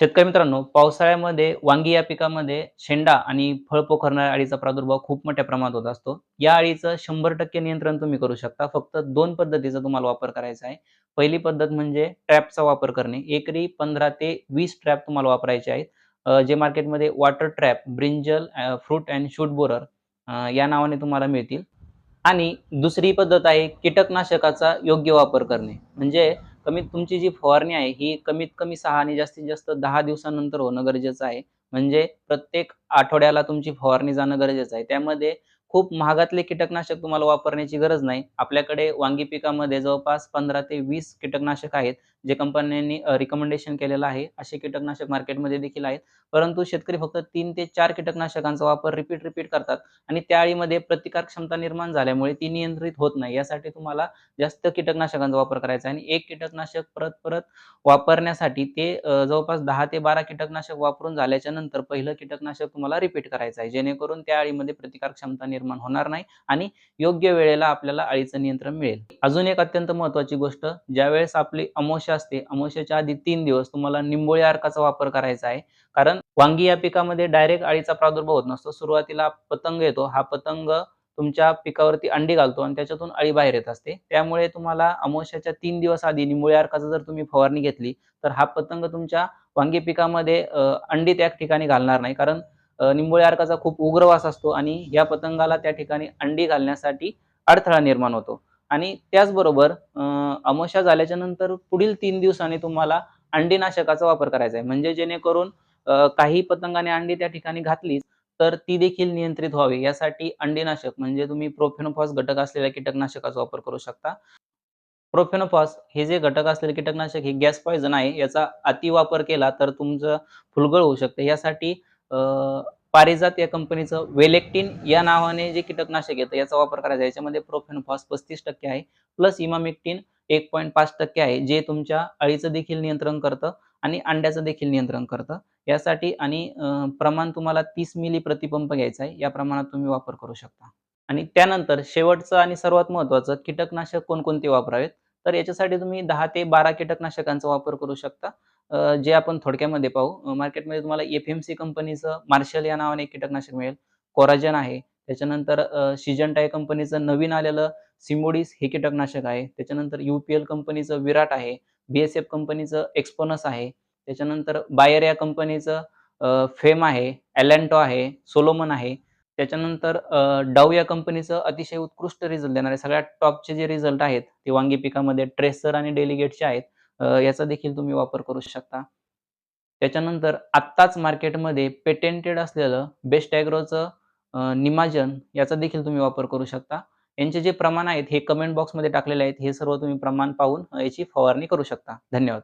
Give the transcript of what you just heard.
शेतकरी मित्रांनो पावसाळ्यामध्ये वांगी या पिकामध्ये शेंडा आणि फळ पोखरणाऱ्या अळीचा प्रादुर्भाव खूप मोठ्या प्रमाणात होत असतो. या अळीचं शंभर टक्के नियंत्रण तुम्ही करू शकता. फक्त दोन पद्धतीचा तुम्हाला वापर करायचा आहे. पहिली पद्धत म्हणजे ट्रॅपचा वापर करणे. एकरी पंधरा ते वीस ट्रॅप तुम्हाला वापरायचे आहेत. जे मार्केटमध्ये water trap brinjal fruit and shoot borer या नावाने तुम्हाला मिळतील. आणि दुसरी पद्धत आहे कीटकनाशकाचा योग्य वापर करणे. म्हणजे कमीत तुमची जी फवारणी आहे ही कमीत कमी सहा आणि जास्तीत जास्त दहा दिवसानंतर होणं गरजेचं आहे. म्हणजे प्रत्येक आठवड्याला तुमची फवारणी जाणं गरजेचं आहे. त्यामध्ये खूप महागातले कीटकनाशक तुम्हाला वापरण्याची गरज नाही. आपल्याकडे वांगी पिकामध्ये जवळपास पंधरा ते वीस कीटकनाशक आहेत जे कंपन्यांनी रिकमेंडेशन केलेलं आहे. असे कीटकनाशक मार्केटमध्ये देखील आहेत. परंतु शेतकरी फक्त तीन ते चार कीटकनाशकांचा वापर रिपीट रिपीट करतात आणि त्या अळीमध्ये प्रतिकार क्षमता निर्माण झाल्यामुळे ती नियंत्रित होत नाही. यासाठी तुम्हाला जास्त कीटकनाशकांचा वापर करायचा आहे आणि एक कीटकनाशक परत परत वापरण्यासाठी ते जवळपास दहा ते बारा कीटकनाशक वापरून झाल्याच्यानंतर पहिलं कीटकनाशक तुम्हाला रिपीट करायचं आहे. जेणेकरून त्या अळीमध्ये प्रतिकार क्षमता निर्माण होणार नाही आणि योग्य वेळेला आपल्याला अळीचं नियंत्रण मिळेल. अजून एक अत्यंत महत्वाची गोष्ट ज्यावेळेस आपली अमावस्या असते अमोशाच्या आधी तीन दिवस तुम्हाला निंबोळी अर्काचा वापर करायचा आहे. कारण वांगी या पिकामध्ये डायरेक्ट अळीचा प्रादुर्भाव होत नसतो. सुरुवातीला पतंग येतो हा पतंग तुमच्या पिकावरती अंडी घालतो आणि त्याच्यातून अळी बाहेर येत असते. त्यामुळे तुम्हाला अमोशाच्या तीन दिवस आधी निंबोळी अर्काचा जर तुम्ही फवारणी घेतली तर हा पतंग तुमच्या वांगी पिकामध्ये अंडी त्या ठिकाणी घालणार नाही. कारण निंबोळी अर्काचा खूप उग्र वास असतो आणि या पतंगाला त्या ठिकाणी अंडी घालण्यासाठी अडथळा निर्माण होतो. आणि त्याचबरोबर अमोशा झाल्याच्यानंतर पुढील तीन दिवसांनी तुम्हाला अंडीनाशकाचा वापर करायचा आहे. म्हणजे जेणेकरून काही पतंगाने अंडी त्या ठिकाणी घातली तर ती देखील नियंत्रित व्हावी. यासाठी अंडीनाशक म्हणजे तुम्ही प्रोफेनोफॉस घटक असलेल्या कीटकनाशकाचा वापर करू शकता. प्रोफेनोफॉस हे जे घटक असलेले कीटकनाशक हे गॅस पॉयझन आहे याचा अति वापर केला तर तुमचं फुलगळ होऊ शकते. यासाठी पारिजात या कंपनीचं वेलेक्टिन या नावाने जे कीटकनाशक येतं याचा वापर करायचा याच्यामध्ये प्रोफेनफॉस पस्तीस टक्के आहे प्लस इमामिक्टिन एक पॉईंट पाच टक्के आहे जे तुमच्या अळीचं देखील नियंत्रण करतं आणि अंड्याचं देखील नियंत्रण करतं. यासाठी आणि प्रमाण तुम्हाला तीस मिली प्रतिपंप घ्यायचा आहे या प्रमाणात तुम्ही वापर करू शकता. आणि त्यानंतर शेवटचं आणि सर्वात महत्त्वाचं कीटकनाशक कोणकोणते वापरावेत? तर याच्यासाठी तुम्ही दहा ते बारा कीटकनाशकांचा वापर करू शकता. जे आपण थोडक्यामध्ये पाहू मार्केटमध्ये तुम्हाला एफ एम सी कंपनीचं मार्शल या नावाने एक कीटकनाशक मिळेल. कोराजन आहे. त्याच्यानंतर सिजंटाय या कंपनीचं नवीन आलेलं सिमोडिस हे कीटकनाशक आहे. त्याच्यानंतर युपीएल कंपनीचं विराट आहे. बी एस एफ कंपनीचं एक्सपोनस आहे. त्याच्यानंतर बायर या कंपनीचं फेम आहे. ॲलेंटो आहे. सोलोमन आहे. त्याच्यानंतर डाऊ डाव या कंपनीचं अतिशय उत्कृष्ट रिझल्ट देणारे सगळ्यात टॉपचे जे रिझल्ट आहेत ते वांगी पिकामध्ये ट्रेसर आणि डेलिगेटचे आहेत. याचा देखील तुम्ही वापर करू शकता. त्याच्यानंतर आत्ताच मार्केटमध्ये पेटेंटेड असलेलं बेस्ट ॲग्रोचं निमाजन याचा देखील तुम्ही वापर करू शकता. यांचे जे प्रमाण आहेत हे कमेंट बॉक्समध्ये टाकलेले आहेत. हे सर्व तुम्ही प्रमाण पाहून याची फवारणी करू शकता. धन्यवाद.